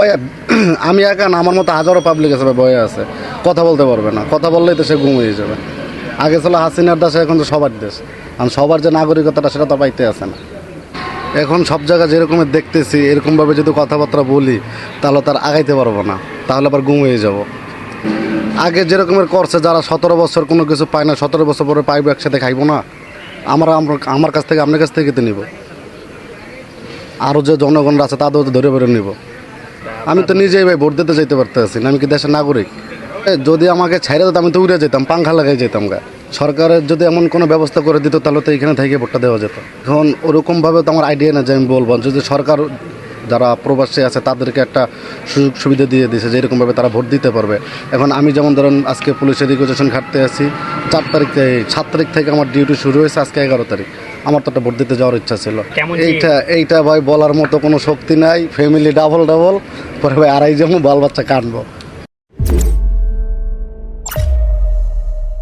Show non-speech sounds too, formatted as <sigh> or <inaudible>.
<clears throat> আমি একা না আমার মতো হাজারো পাবলিক ভাই, ভয়ে আছে। কথা বলতে পারবে না। কথা বললেই তো সে ঘুমিয়ে যাবে। আগে ছিল হাসিনার দেশ এখন তো সবার দেশ। কারণ সবার যে নাগরিকতাটা সেটা তো পাইতে আসে না। এখন সব জায়গায় যেরকমের দেখতেছি এরকমভাবে যদি কথাবার্তা বলি তাহলে তার আগাইতে পারব না। তাহলে আবার গুম ঘুমিয়ে যাব। আগে যেরকমের করছে যারা সতেরো বছর কোনো কিছু পায় না সতেরো বছর পরে পাইবো একসাথে খাইবো না। আমরা আমরা- কাছ থেকে আপনার কাছ থেকে নিব। আরও যে জনগণরা আছে তাদেরও তো ধরে ধরে নিব। আমি তো নিজেই ভাই ভোট দিতে যেতে পারতেছি না আমি কি দেশের নাগরিক? এ, যদি আমাকে ছাইরে দিত আমি তো উড়ে যেতাম পাংখা লাগাই যেতাম গা। সরকারের যদি এমন কোনো ব্যবস্থা করে দিত তাহলে তো এখানে থেকে ভোটটা দেওয়া যেত। এখন ওরকমভাবে তো আমার আইডিয়া না যে আমি বলব যদি সরকার যারা প্রবাসী আছে তাদেরকে একটা সুযোগ সুবিধা দিয়ে দিয়েছে যে এরকমভাবে তারা ভোট দিতে পারবে। এখন আমি যেমন ধরেন আজকে পুলিশের রিকোয়েশন খাটতে আছি চার তারিখ থেকে সাত তারিখ থেকে আমার ডিউটি শুরু হয়েছে আজকে এগারো তারিখ। আমার তো একটা ভোট দিতে যাওয়ার ইচ্ছা ছিল। এইটা এইটা ভাই বলার মতো কোনো শক্তি নাই ফ্যামিলি ডাবল ডাবল পরে ভাই আড়াই যেমন বাল বাচ্চা কানবো